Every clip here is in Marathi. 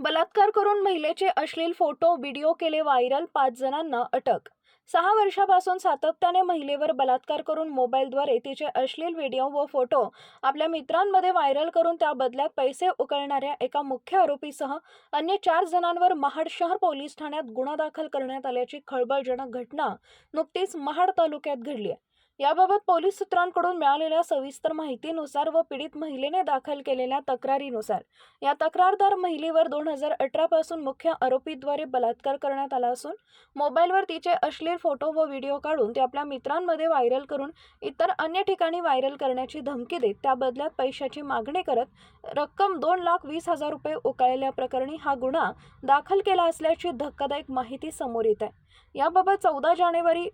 बलात्कार करून महिलेचे अश्लील फोटो व्हिडिओ केले व्हायरल पाच जणांना अटक. सहा वर्षापासून सातत्याने महिलेवर बलात्कार करून मोबाईलद्वारे तिचे अश्लील व्हिडिओ व फोटो आपल्या मित्रांमध्ये व्हायरल करून त्या बदल्यात पैसे उकळणाऱ्या एका मुख्य आरोपीसह अन्य चार जणांवर महाड शहर पोलीस ठाण्यात गुन्हा दाखल करण्यात आल्याची खळबळजनक घटना नुकतीच महाड तालुक्यात घडली आहे. याबाबत पोलीस सूत्रांकडून मिळालेल्या सविस्तर माहितीनुसार व पीडित महिलेने दाखल केलेल्या तक्रारीनुसार या तक्रारदार महिलेवर दोन हजार अठरा पासून मुख्य आरोपीद्वारे बलात्कार करण्यात आला असून मोबाईलवर तिचे अश्लील फोटो व व्हिडिओ काढून ते आपल्या मित्रांमध्ये व्हायरल करून इतर अन्य ठिकाणी व्हायरल करण्याची धमकी देत त्या बदल्यात पैशाची मागणी करत रक्कम दोन लाख वीस हजार रुपये उकळल्याप्रकरणी हा गुन्हा दाखल केला असल्याची धक्कादायक माहिती समोर येत आहे. याबाबत चौदा जानेवारी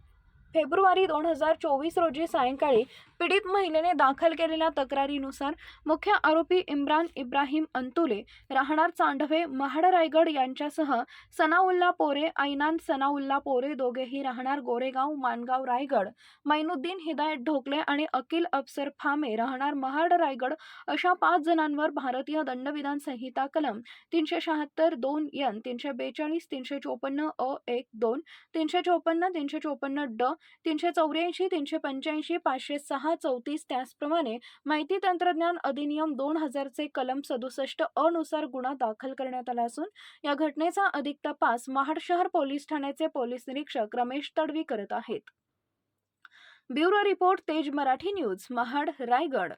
फेब्रुवारी दोन हजार चोवीस रोजी सायंकाळी पीडित महिलेने दाखल केलेल्या तक्रारीनुसार मुख्य आरोपी इम्रान इब्राहिम अंतुले राहणार चांडवे महाड रायगड यांच्यासह सनाउल्ला पोरे ऐनान सनाउल्ला पोरे दोघेही राहणार गोरेगाव मानगाव रायगड मैनुद्दीन हिदायत ढोकले आणि अकिल अफसर फामे राहणार महाड रायगड अशा पाच जणांवर भारतीय दंडविधान संहिता कलम तीनशे शहात्तर दोन यन तीनशे बेचाळीस तीनशे चोपन्न अ एक दोन तीनशे चोपन्न तीनशे चोपन्न ड तीनशे चौऱ्याऐंशी तीनशे पंच्याऐंशी पाचशे सहा चौतीस त्याचप्रमाणे माहिती तंत्रज्ञान अधिनियम दोन हजारचे कलम सदुसष्ट अनुसार गुन्हा दाखल करण्यात आला असून या घटनेचा अधिक तपास महाड शहर पोलीस ठाण्याचे पोलीस निरीक्षक रमेश तडवी करत आहेत. ब्युरो रिपोर्ट तेज मराठी न्यूज महाड रायगड.